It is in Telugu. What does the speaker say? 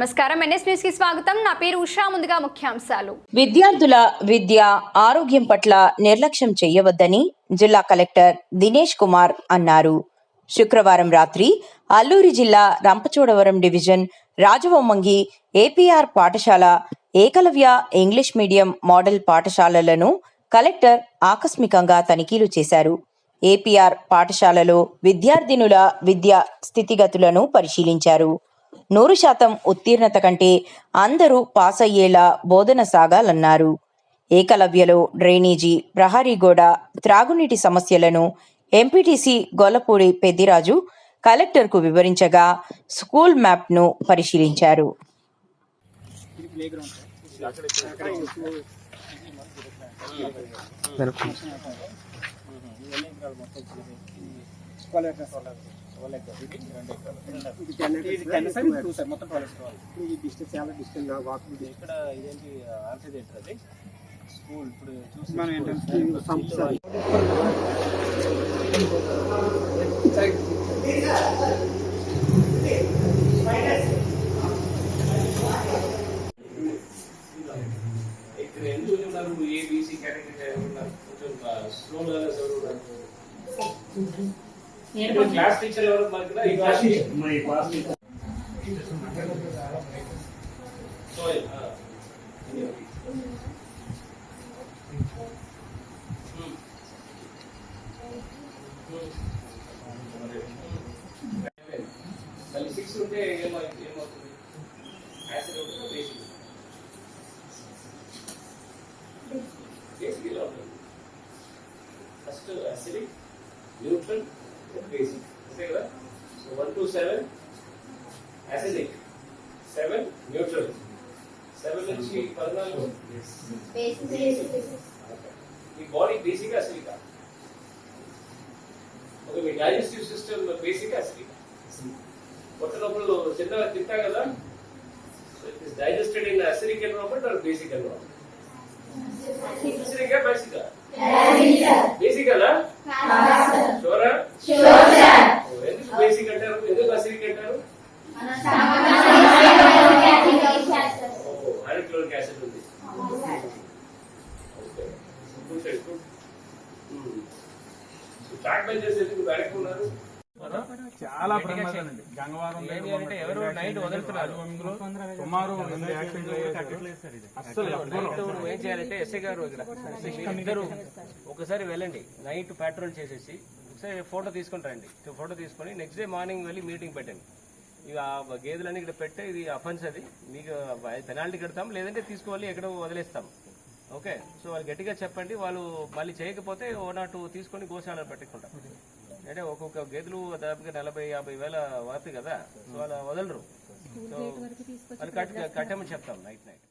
నమస్కారం. ఎన్ఎస్ న్యూస్కి స్వాగతం. నా పేరు ఉషా. ముందుగా ముఖ్యాంశాలు. విద్యార్థుల విద్య ఆరోగ్యం పట్ల నిర్లక్ష్యం చేయవద్దని జిల్లా కలెక్టర్ దినేష్ కుమార్ అన్నారు. శుక్రవారం రాత్రి అల్లూరి జిల్లా రంపచోడవరం డివిజన్ రాజవొమ్మంగి ఏపీఆర్ పాఠశాల ఏకలవ్య ఇంగ్లీష్ మీడియం మోడల్ పాఠశాలలను కలెక్టర్ ఆకస్మికంగా తనిఖీలు చేశారు. ఏపీఆర్ పాఠశాలలో విద్యార్థినుల విద్యా స్థితిగతులను పరిశీలించారు. నూరు శాతం ఉత్తీర్ణత కంటే అందరూ పాస్ అయ్యేలా బోధన సాగాలన్నారు. ఏకలవ్యలో డ్రైనేజీ ప్రహరీ గోడ త్రాగునీటి సమస్యలను ఎంపీటీసీ గొల్లపూడి పెద్దిరాజు కలెక్టర్కు వివరించగా స్కూల్ మ్యాప్ను పరిశీలించారు. డిస్టెన్స్ చాలా డిస్టెన్స్ వాకింగ్ ఇక్కడ ఇదేంటి ఆన్సర్ ఏంటది స్కూల్ ఇప్పుడు చూసి మనం ఏంటంటే ఏబిసి కేటగిరీ ఉన్నారు? కొంచెం స్లోగా క్లాస్ టీచర్ ఎవరు మనకి ఈ క్లాస్ టీచర్ సోయల్ మళ్ళీ సిక్స్ ఉంటే ఏమో ఏమవుతుంది? యాసిడ్ అవుతుందా బేసిక్ బేసిక్ ఇలా ఉంటుంది. ఫస్ట్ అసిడిక్ న్యూట్రల్ బేసిక్ అంతే కదా so one two seven acidic seven neutral seven నుంచి పద్నాలుగు మీ బాడీ బేసిక్ అసిడిక్ ఒక మీ డైజెస్టివ్ సిస్టమ్ బేసిక్ అసిడిక్ పొట్ట లోపల చిన్నగా తింటా కదా so it is digested in acidic environment or basic environment acidic basic basic అలా షోరా ఎందుకు బేసిక్ అంటారు ఎందుకు అసిడిక్ అంటారు హైడ్రోక్లోరిక్ యాసిడ్ ఉంది. చాలా ప్రమాదం అండి గంగవరం ఎవరు నైట్ వదులుతున్నారు. సుమారు నువ్వు ఏం చేయాలంటే ఎస్ఐ గారు ఇద్దరు ఒకసారి వెళ్ళండి. నైట్ పెట్రోల్ చేసేసి ఒకసారి ఫోటో తీసుకొని రండి. ఫోటో తీసుకొని నెక్స్ట్ డే మార్నింగ్ వెళ్ళి మీటింగ్ పెట్టండి. ఇక ఆ గేదెలన్నీ ఇక్కడ పెట్టే ఇది అఫెన్స్ అది. మీకు పెనాల్టీ కడతాం లేదంటే తీసుకువెళ్ళి ఎక్కడో వదిలేస్తాం. ఓకే సో వాళ్ళు గట్టిగా చెప్పండి. వాళ్ళు మళ్ళీ చేయకపోతే ఓ నాట్ తీసుకొని గోశాల పెట్టుకుంటాం. అంటే ఒక్కొక్క గేదెలు దాదాపుగా నలభై యాభై వేల వాతి కదా? సో వాళ్ళు వదలరు. సో వాళ్ళు కట్ కట్టమని చెప్తాం నైట్ నైట్